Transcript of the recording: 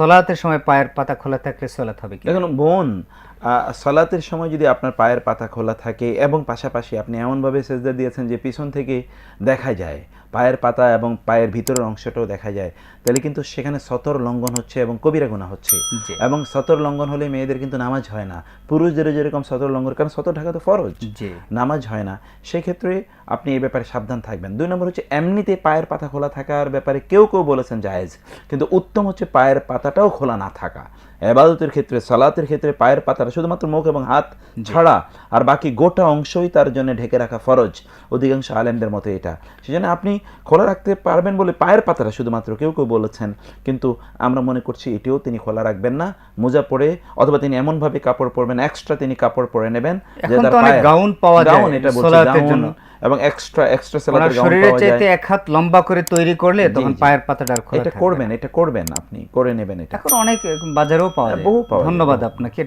সলাতের সময় পায়ের পাতা খোলা থাকলে সলাত হবে কি? দেখুন বোন সালাতের সময় যদি আপনার পায়ের পাতা খোলা থাকে এবং পাশাপাশি আপনি এমনভাবে সেজদা দিয়েছেন যে পিছন থেকে দেখা যায় পায়ের পাতা এবং পায়ের ভিতরের অংশটাও দেখা যায় তাহলে কিন্তু সেখানে সতর লঙ্ঘন হচ্ছে এবং কবিরা গুণা হচ্ছে। এবং সতর লঙ্ঘন হলে মেয়েদের কিন্তু নামাজ হয় না। পুরুষদের যেরকম সতর লঙ্ঘন কারণ সতর ঢাকা তো ফরজ। নামাজ হয় না। সেক্ষেত্রে আপনি এই ব্যাপারে সাবধান থাকবেন। দুই নম্বর হচ্ছে এমনিতে পায়ের পাতা খোলা থাকার ব্যাপারে কেউ কেউ বলেছেন জায়েজ কিন্তু উত্তম হচ্ছে পায়ের পাতাটাও খোলা না থাকা। এবাদতের ক্ষেত্রে সালাতের ক্ষেত্রে পায়ের পাতাটা শুধুমাত্র মুখ এবং হাত ছাড়া। আর বাকি গোটা অংশই তার জন্য ঢেকে রাখা ফরজ। অধিকাংশ আলেমদের মতে এটা। সেজন্য আপনি খোলা রাখতে পারবেন বলে পায়ের পাতাটা শুধুমাত্র কেউ কেউ বলেছেন। কিন্তু আমরা মনে করছি এটিও তিনি খোলা রাখবেন না। মোজা পরে অথবা তিনি এমনভাবে কাপড় পরবেন এক্সট্রা তিনি কাপড় পরে নেবেন গাউন পাওয়া যায় এটা বলছি। এবং এক্সট্রা এক্সট্রা সেলাতের গাউন পাওয়া চাইতে যায়। এক হাত লম্বা করে তৈরি করলে তখন পায়ের পাতাটা আর খোলা এটা করবেন এটা করবেন আপনি করে নেবেন এটা। এখন অনেক বাজারেও পাওয়া হ্যাঁ, যায়। বহু ধন্যবাদ আপনাকে।